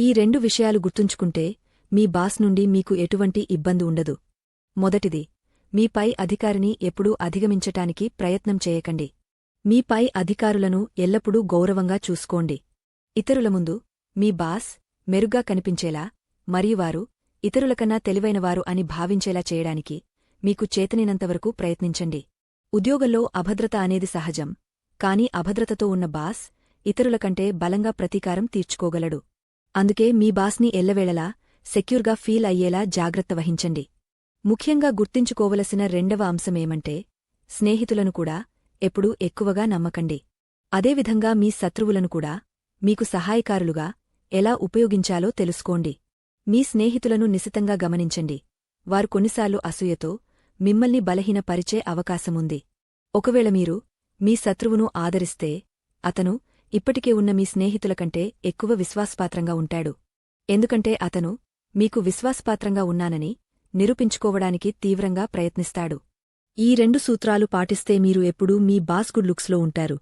ఈ రెండు విషయాలు గుర్తుంచుకుంటే మీ బాస్ నుండి మీకు ఎటువంటి ఇబ్బంది ఉండదు. మొదటిది మీపై అధికారిని ఎప్పుడూ అధిగమించటానికి ప్రయత్నం చేయకండి. మీపై అధికారులను ఎల్లప్పుడూ గౌరవంగా చూసుకోండి. ఇతరుల ముందు మీ బాస్ మెరుగ్గా కనిపించేలా మరియు వారు ఇతరులకన్నా తెలివైనవారు అని భావించేలా చేయడానికి మీకు చేతనినంతవరకు ప్రయత్నించండి. ఉద్యోగంలో అభద్రత అనేది సహజం కాని అభద్రతతో ఉన్న బాస్ ఇతరులకంటే బలంగా ప్రతీకారం తీర్చుకోగలడు. అందుకే మీ బాస్ని ఎల్లవేళలా సెక్యూర్గా ఫీల్ అయ్యేలా జాగ్రత్త వహించండి. ముఖ్యంగా గుర్తించుకోవలసిన రెండవ అంశమేమంటే స్నేహితులను కూడా ఎప్పుడూ ఎక్కువగా నమ్మకండి. అదేవిధంగా మీ శత్రువులను కూడా మీకు సహాయకారులుగా ఎలా ఉపయోగించాలో తెలుసుకోండి. మీ స్నేహితులను నిశితంగా గమనించండి. వారు కొన్నిసార్లు అసూయతో మిమ్మల్ని బలహీనపరిచే అవకాశముంది. ఒకవేళ మీరు మీ శత్రువును ఆదరిస్తే అతను ఇప్పటికే ఉన్న మీ స్నేహితుల కంటే ఎక్కువ విశ్వాసపాత్రంగా ఉంటాడు. ఎందుకంటే అతను మీకు విశ్వాసపాత్రంగా ఉన్నానని నిరూపించుకోవడానికి తీవ్రంగా ప్రయత్నిస్తాడు. ఈ రెండు సూత్రాలు పాటిస్తే మీరు ఎప్పుడూ మీ బాస్ గుడ్ లుక్స్లో ఉంటారు.